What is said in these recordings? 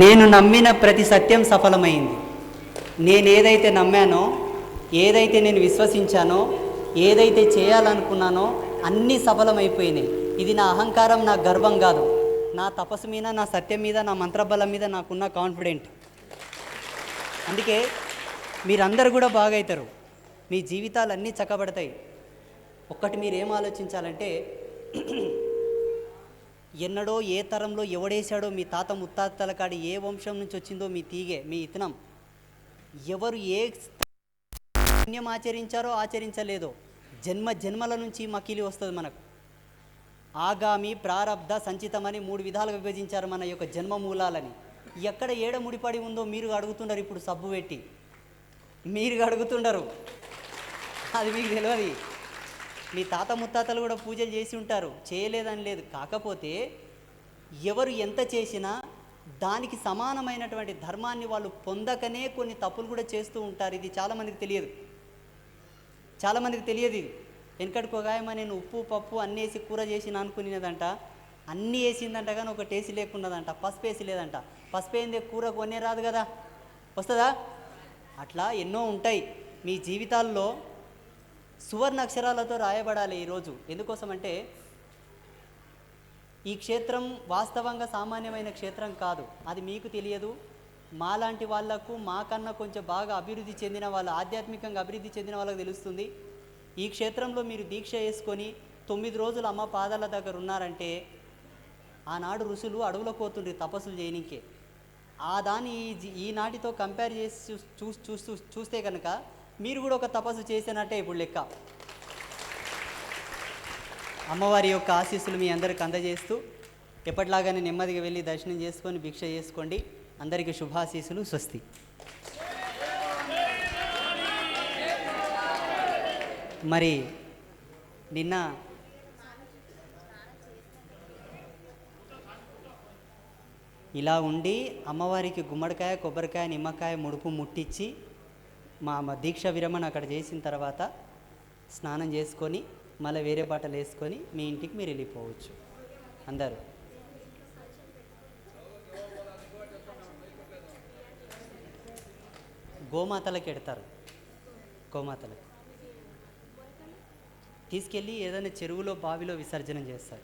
నేను నమ్మిన ప్రతి సత్యం సఫలమైంది. నేను ఏదైతే నమ్మానో ఏదైతే నేను విశ్వసించానో ఏదైతే చేయాలనుకున్నానో అన్నీ సఫలమైపోయినాయి. ఇది నా అహంకారం నా గర్వం కాదు. నా తపస్సు మీద నా సత్యం మీద నా మంత్రబలం మీద నాకున్న కాన్ఫిడెంట్. అందుకే మీరందరూ కూడా బాగవుతారు మీ జీవితాలు అన్నీ చక్కబడతాయి. ఒక్కటి మీరు ఏం ఆలోచించాలంటే ఎన్నడో ఏ తరంలో ఎవడేశాడో మీ తాత ముత్తాతల కాడి ఏ వంశం నుంచి వచ్చిందో మీ తీగే మీ ఇతనం. ఎవరు ఏ పుణ్యం ఆచరించారో ఆచరించలేదో జన్మ జన్మల నుంచి మకిలి వస్తుంది మనకు. ఆగామి ప్రారబ్ధ సంచితమని మూడు విధాలుగా విభజించారు మన యొక్క జన్మ మూలాలని. ఎక్కడ ఏడ ముడిపడి ఉందో మీరు అడుగుతున్నారు ఇప్పుడు సబ్బు పెట్టి. మీరు అడుగుతుండరు. అది మీకు తెలియదు మీ తాత ముత్తాతలు కూడా పూజలు చేసి ఉంటారు. చేయలేదని లేదు. కాకపోతే ఎవరు ఎంత చేసినా దానికి సమానమైనటువంటి ధర్మాన్ని వాళ్ళు పొందకనే కొన్ని తప్పులు కూడా చేస్తూ ఉంటారు. ఇది చాలామందికి తెలియదు. చాలామందికి తెలియదు ఇది. వెనకటికి ఒక ఆయమ్మ నేను ఉప్పు పప్పు అన్నీ వేసి కూర చేసిన అనుకునేదంట అన్నీ వేసిందంట కానీ ఒక టేస్ట్ లేకున్నదంట. పసుపు వేసి లేదంట. పసుపు ఏంది? కూర కొనే రాదు కదా. వస్తుందా? అట్లా ఎన్నో ఉంటాయి. మీ జీవితాల్లో సువర్ణ అక్షరాలతో రాయబడాలి ఈరోజు ఎందుకోసమంటే ఈ క్షేత్రం వాస్తవంగా సామాన్యమైన క్షేత్రం కాదు. అది మీకు తెలియదు. మాలాంటి వాళ్ళకు మాకన్నా కొంచెం బాగా అభివృద్ధి చెందిన వాళ్ళ ఆధ్యాత్మికంగా అభివృద్ధి చెందిన వాళ్ళకి తెలుస్తుంది. ఈ క్షేత్రంలో మీరు దీక్ష వేసుకొని తొమ్మిది రోజులు అమ్మ పాదాల దగ్గర ఉన్నారంటే ఆనాడు ఋషులు అడవులకు పోతుండ్రి తపస్సులు చేయనికే. ఆ దాన్ని ఈ ఈనాటితో కంపేర్ చేసి చూ- చూ చూస్తూ చూస్తే కనుక మీరు కూడా ఒక తపస్సు చేసినట్టే ఇప్పుడు లెక్క. అమ్మవారి యొక్క ఆశీస్సులు మీ అందరికి అందజేస్తూ ఎప్పటిలాగానే నెమ్మదిగా వెళ్ళి దర్శనం చేసుకొని భిక్ష చేసుకోండి. అందరికీ శుభాశీస్సులు స్వస్తి. మరి నిన్న ఇలా ఉండి అమ్మవారికి గుమ్మడికాయ కొబ్బరికాయ నిమ్మకాయ ముడుపు ముట్టించి మా దీక్ష విరమణ అక్కడ చేసిన తర్వాత స్నానం చేసుకొని మళ్ళీ వేరే బట్టలు వేసుకొని మీ ఇంటికి మీరు వెళ్ళిపోవచ్చు. అందరూ. గోమాతలకు ఎడతారు. గోమాతలకు. తీసుకెళ్ళి ఏదైనా చెరువులో బావిలో విసర్జన చేస్తారు.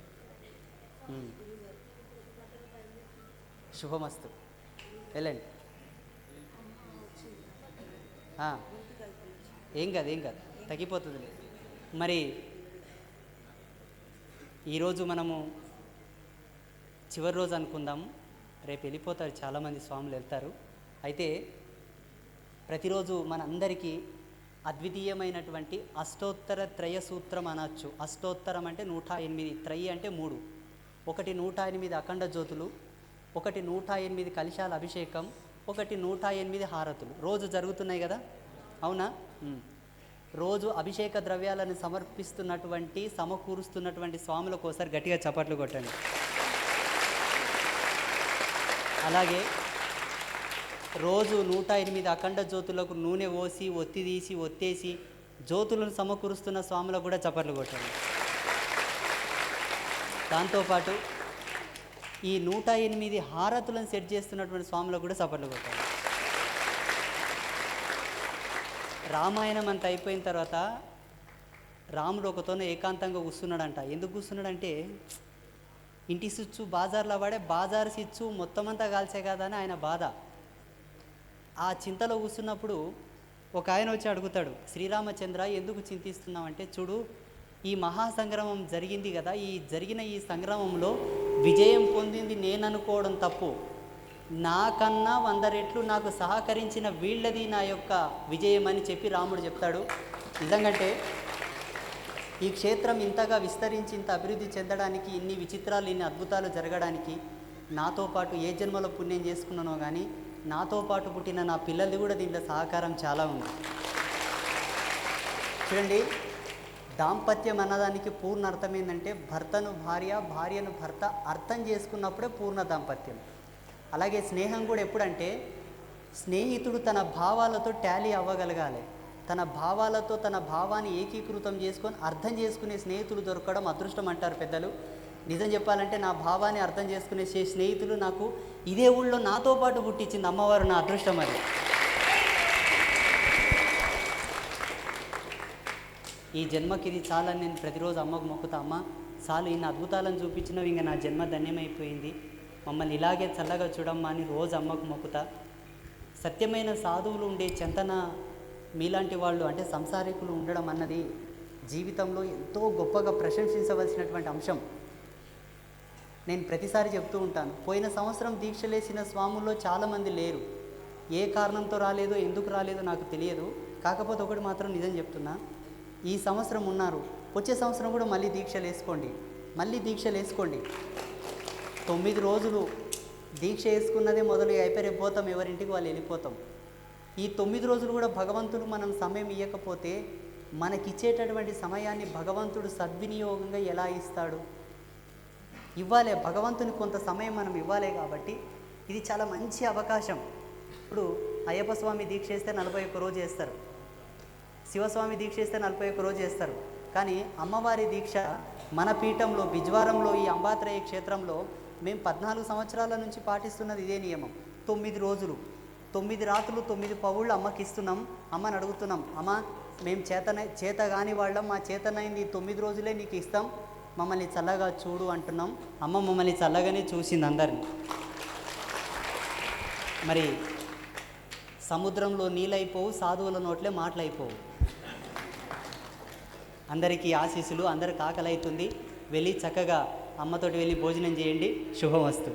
శుభమస్తు. వెళ్ళండి. ఏం కాదు ఏం కాదు. తగ్గిపోతుంది. మరి ఈరోజు మనము చివరి రోజు అనుకుందాం రేపు వెళ్ళిపోతారు చాలామంది స్వాములు వెళ్తారు. అయితే ప్రతిరోజు మనందరికీ అద్వితీయమైనటువంటి అష్టోత్తర త్రయ సూత్రం అనొచ్చు. అష్టోత్తరం అంటే నూట ఎనిమిది త్రయి అంటే మూడు. ఒకటి నూట ఎనిమిది అఖండ జ్యోతులు ఒకటి నూట ఎనిమిది కలిశాల అభిషేకం ఒకటి నూట ఎనిమిది హారతులు. రోజు జరుగుతున్నాయి కదా? అవునా. రోజు అభిషేక ద్రవ్యాలను సమర్పిస్తున్నటువంటి సమకూరుస్తున్నటువంటి స్వాములకు ఒకసారి గట్టిగా చప్పట్లు కొట్టండి. అలాగే రోజు నూట ఎనిమిది అఖండ జ్యోతులకు నూనె పోసి ఒత్తి తీసి ఒత్తేసి జ్యోతులను సమకూరుస్తున్న స్వాములకు కూడా చప్పట్లు కొట్టండి. దాంతోపాటు ఈ నూట ఎనిమిది హారతులను సెట్ చేస్తున్నటువంటి స్వాములకు కూడా చప్పట్లు కొట్టాలి రామాయణం అంత అయిపోయిన తర్వాత రాముడు ఒకతోనే ఏకాంతంగా కూర్చున్నాడంట. ఎందుకు కూర్చున్నాడంటే ఇంటి స్విచ్చు బాజార్లో పడే బాజార్ స్విచ్చు మొత్తం అంతా కాల్చే కదా అని ఆయన బాధ. ఆ చింతలో కూర్చున్నప్పుడు ఒక ఆయన వచ్చి అడుగుతాడు శ్రీరామచంద్ర ఎందుకు చింతిస్తున్నామంటే చూడు ఈ మహాసంగ్రామం జరిగింది కదా ఈ జరిగిన ఈ సంగ్రామంలో విజయం పొందింది నేను అనుకోవడం తప్పు. నాకన్నా వంద రెట్లు నాకు సహకరించిన వీళ్ళది నా యొక్క విజయం అని చెప్పి రాముడు చెప్తాడు. నిజంగంటే ఈ క్షేత్రం ఇంతగా విస్తరించి ఇంత అభివృద్ధి చెందడానికి ఇన్ని విచిత్రాలు ఇన్ని అద్భుతాలు జరగడానికి నాతో పాటు ఏ జన్మలో పుణ్యం చేసుకున్నానో కానీ నాతో పాటు పుట్టిన నా పిల్లలు కూడా దీంట్లో సహకారం చాలా ఉంది. చూడండి దాంపత్యం అన్నదానికి పూర్ణ అర్థం ఏంటంటే భర్తను భార్య భార్యను భర్త అర్థం చేసుకున్నప్పుడే పూర్ణ దాంపత్యం. అలాగే స్నేహం కూడా ఎప్పుడంటే స్నేహితుడు తన భావాలతో టాలీ అవ్వగలగాలి. తన భావాలతో తన భావాన్ని ఏకీకృతం చేసుకొని అర్థం చేసుకునే స్నేహితులు దొరకడం అదృష్టం అంటారు పెద్దలు. నిజం చెప్పాలంటే నా భావాన్ని అర్థం చేసుకునే స్నేహితులు నాకు ఇదే ఊళ్ళో నాతో పాటు పుట్టించింది అమ్మవారు నా అదృష్టం అది. ఈ జన్మకి ఇది చాలని నేను ప్రతిరోజు అమ్మకు మొక్కుతా అమ్మ చాలు ఇన్ని అద్భుతాలను చూపించినవి ఇంకా నా జన్మ ధన్యమైపోయింది. మమ్మల్ని ఇలాగే చల్లగా చూడమ్మా అని రోజు అమ్మకు మొక్కుతా. సత్యమైన సాధువులు ఉండే చెంతన మీలాంటి వాళ్ళు అంటే సంసారికులు ఉండడం అన్నది జీవితంలో ఎంతో గొప్పగా ప్రశంసించవలసినటువంటి అంశం. నేను ప్రతిసారి చెప్తూ ఉంటాను పోయిన సంవత్సరం దీక్షలేసిన స్వాముల్లో చాలామంది లేరు. ఏ కారణంతో రాలేదో ఎందుకు రాలేదో నాకు తెలియదు. కాకపోతే ఒకటి మాత్రం నిజం చెప్తున్నా ఈ సంవత్సరం ఉన్నారు. వచ్చే సంవత్సరం కూడా మళ్ళీ దీక్షలు వేసుకోండి. మళ్ళీ దీక్షలు వేసుకోండి. తొమ్మిది రోజులు దీక్ష వేసుకున్నదే మొదలు అయిపోయి పోతాం ఎవరింటికి వాళ్ళు వెళ్ళిపోతాం. ఈ తొమ్మిది రోజులు కూడా భగవంతుడు మనం సమయం ఇవ్వకపోతే మనకిచ్చేటటువంటి సమయాన్ని భగవంతుడు సద్వినియోగంగా ఎలా ఇస్తాడు? ఇవ్వాలే భగవంతుని కొంత సమయం మనం ఇవ్వాలే కాబట్టి ఇది చాలా మంచి అవకాశం. ఇప్పుడు అయ్యప్ప స్వామి దీక్ష చేస్తే నలభై ఒక్క రోజు చేస్తారు శివస్వామి దీక్ష ఇస్తే నలభై ఒక్క రోజు చేస్తారు. కానీ అమ్మవారి దీక్ష మన పీఠంలో బిజ్వారంలో ఈ అంబాత్రయ క్షేత్రంలో మేము పద్నాలుగు సంవత్సరాల నుంచి పాటిస్తున్నది ఇదే నియమం. తొమ్మిది రోజులు. తొమ్మిది రాత్రులు తొమ్మిది పవుళ్ళు అమ్మకి ఇస్తున్నాం అమ్మని అడుగుతున్నాం. అమ్మ మేము చేతన చేత కాని వాళ్ళం మా చేతనైంది తొమ్మిది రోజులే నీకు ఇస్తాం. మమ్మల్ని చల్లగా చూడు అంటున్నాం. అమ్మ మమ్మల్ని చల్లగానే చూసింది అందరిని. మరి సముద్రంలో నీళ్ళైపోవు సాధువుల నోట్లే మాటలైపోవు. అందరికీ ఆశీస్సులు అందరికి ఆకలి అవుతుంది వెళ్ళి చక్కగా అమ్మతోటి వెళ్ళి భోజనం చేయండి. శుభమస్తు.